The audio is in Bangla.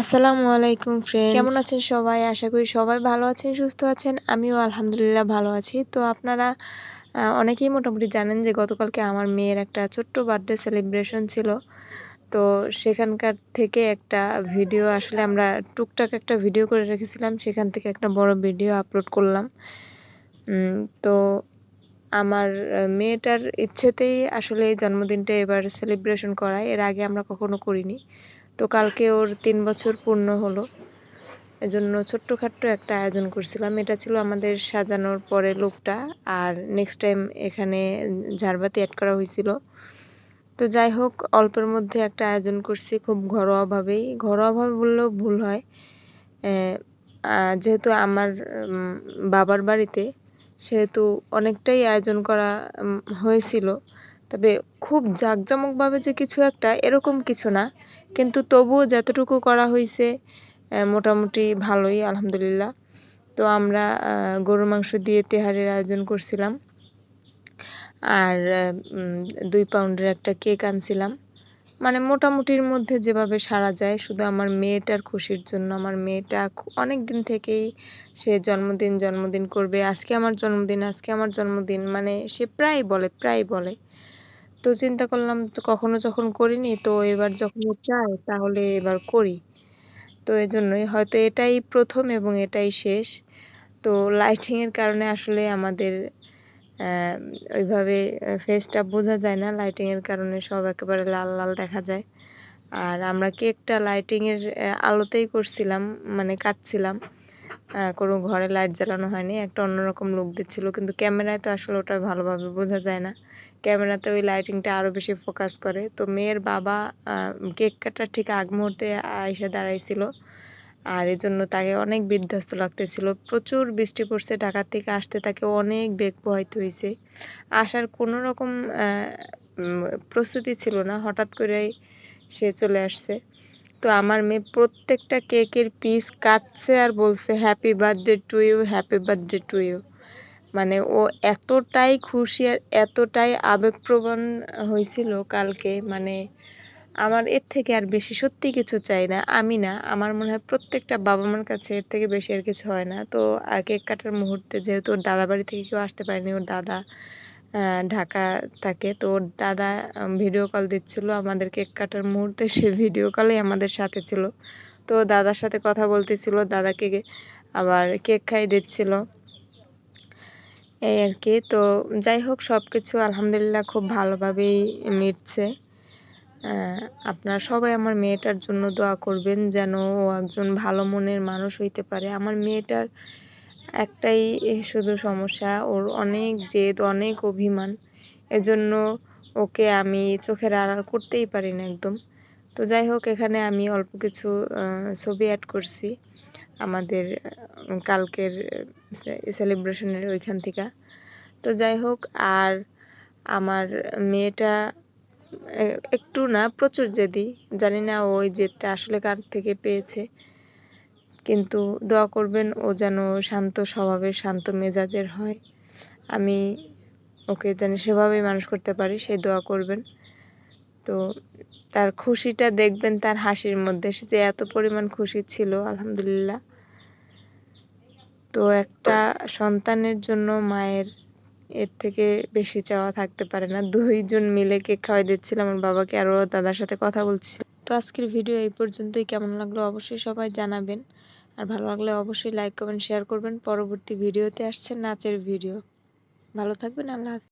আসসালামু আলাইকুম ফ্রেন্ড কেমন আছেন সবাই? আশা করি সবাই ভালো আছেন, সুস্থ আছেন। আমিও আলহামদুলিল্লাহ ভালো আছি। তো আপনারা অনেকেই মোটামুটি জানেন যে গতকালকে আমার মেয়ের একটা ছোট্ট বার্থডে সেলিব্রেশন ছিল। তো সেখানকার থেকে একটা ভিডিও আসলে আমরা টুকটাক একটা ভিডিও করে রেখেছিলাম। সেখান থেকে একটা বড় ভিডিও আপলোড করলাম। তো আমার মেয়েটার ইচ্ছেতেই আসলে জন্মদিনটা এবার সেলিব্রেশন করায়। এর আগে আমরা কখনো করিনি। তো কালকে ওর তিন বছর পূর্ণ হলো। এজন্য ছোট্টখাট্ট একটা আয়োজন করছিলাম। এটা ছিল আমাদের সাজানোর পরে লোকটা আর নেক্সট টাইম এখানে ঝাড়বাতি অ্যাড করা হয়েছিল। তো যাই হোক, অল্পের মধ্যে একটা আয়োজন করছি খুব ঘরোয়াভাবেই। ঘরোয়াভাবে বললেও ভুল হয়। যেহেতু আমার বাবার বাড়িতে, সেহেতু অনেকটাই আয়োজন করা হয়েছিল। তবে খুব জাঁকজমকভাবে যে কিছু একটা এরকম কিছু না। কিন্তু তবুও যতটুকু করা হয়েছে মোটামুটি ভালোই, আলহামদুলিল্লাহ। তো আমরা গরুর মাংস দিয়ে তেহারের আয়োজন করছিলাম। আর দুই পাউন্ডের একটা কেক আনছিলাম। মানে মোটামুটির মধ্যে যেভাবে সারা যায়, শুধু আমার মেয়েটার খুশির জন্য। আমার মেয়েটা অনেক দিন থেকেই সে জন্মদিন জন্মদিন করবে। আজকে আমার জন্মদিন, আজকে আমার জন্মদিন। মানে সে প্রায় বলে প্রায় বলে। তো চিন্তা করলাম তো কখনো যখন করিনি, তো এবার যখন চাই তাহলে এবার করি। তো এই জন্যই হয়তো এটাই প্রথম এবং এটাই শেষ। তো লাইটিংয়ের কারণে আসলে আমাদের ওইভাবে ফেসটা বোঝা যায় না। লাইটিংয়ের কারণে সব একেবারে লাল লাল দেখা যায়। আর আমরা কেকটা লাইটিংয়ের আলোতেই করছিলাম মানে কাটছিলাম। কোনো ঘরে লাইট জ্বালানো হয়নি, একটা অন্যরকম লুক দিচ্ছিল, কিন্তু ক্যামেরায় তো আসলে ওটা ভালোভাবে বোঝা যায় না। ক্যামেরাতে ওই লাইটিংটা আরও বেশি ফোকাস করে। তো মেয়ের বাবা কেক কাটার ঠিক আগ মুহূর্তে এসে দাঁড়াইছিল, আর এই জন্য তাকে অনেক বিধ্বস্ত লাগতেছিল। প্রচুর বৃষ্টি পড়ছে ঢাকা থেকে আসতে তাকে অনেক বেগ পোহাইতে হয়েছে আসার কোনো রকম প্রস্তুতি ছিল না। হঠাৎ করেই সে চলে আসছে। তো আমার মেয়ে প্রত্যেকটা কেকের পিস কাটছে আর বলছে happy birthday to you happy birthday to you মানে ও এতটাই খুশি আর এতটাই আবেগপ্রবণ হয়েছিল কালকে। মানে আমার এর থেকে আর বেশি সত্যি কিছু চাই না, আমি না। আমার মনে হয় প্রত্যেকটা বাবা মার কাছে এর থেকে বেশি আর কিছু হয় না। তো কেক কাটার মুহূর্তে যেহেতু ওর দাদা বাড়ি থেকে কেউ আসতে পারেনি, ওর দাদা ঢাকা থাকে। তো ওর দাদা ভিডিও কল দিচ্ছিল আমাদের কেক কাটার মুহূর্তে। সে ভিডিও কলেই আমাদের সাথে ছিল। তো দাদার সাথে কথা বলতেছিল। দাদাকে আবার কেক খাই দিচ্ছিল। এই আর কি তো যাই হোক সব কিছু আলহামদুলিল্লাহ খুব ভালোভাবেই মিটছে। আপনারা সবাই আমার মেয়েটার জন্য দোয়া করবেন যেন ও একজন ভালো মনের মানুষ হইতে পারে। আমার মেয়েটার একটাই শুধু সমস্যা, ওর অনেক জেদ, অনেক অভিমান। এজন্য ওকে আমি চোখের আড়াল করতেই পারি না একদম। তো যাই হোক, এখানে আমি অল্প কিছু ছবি অ্যাড করছি আমাদের কালকের সেলিব্রেশনের ওইখান থেকে। তো যাই হোক, আর আমার মেয়েটা একটু না, প্রচুর জেদি। জানি না ওই জেদটা আসলে কার থেকে পেয়েছে। কিন্তু দোয়া করবেন ও যেন শান্ত স্বভাবের শান্ত মেজাজের হয়। আমি ওকে যেন সেভাবেই মানুষ করতে পারি, সে দোয়া করবেন। তো তার খুশিটা দেখবেন, তার হাসির মধ্যে। সে যে এত পরিমাণ খুশি ছিল, আলহামদুলিল্লাহ। তো একটা সন্তানের জন্য মায়ের এর থেকে বেশি চাওয়া থাকতে পারে না। দুইজন মিলে কেক খাওয়াই দিচ্ছিলাম আমার বাবাকে আরও দাদার সাথে কথা বলছি তো আজকের ভিডিও এই পর্যন্তই। কেমন লাগল অবশ্যই সবাই জানাবেন। আর ভালো লাগলে অবশ্যই লাইক, কমেন্ট, শেয়ার করবেন। পরবর্তী ভিডিওতে আসছে নাচের ভিডিও। ভালো থাকবেন, আল্লাহ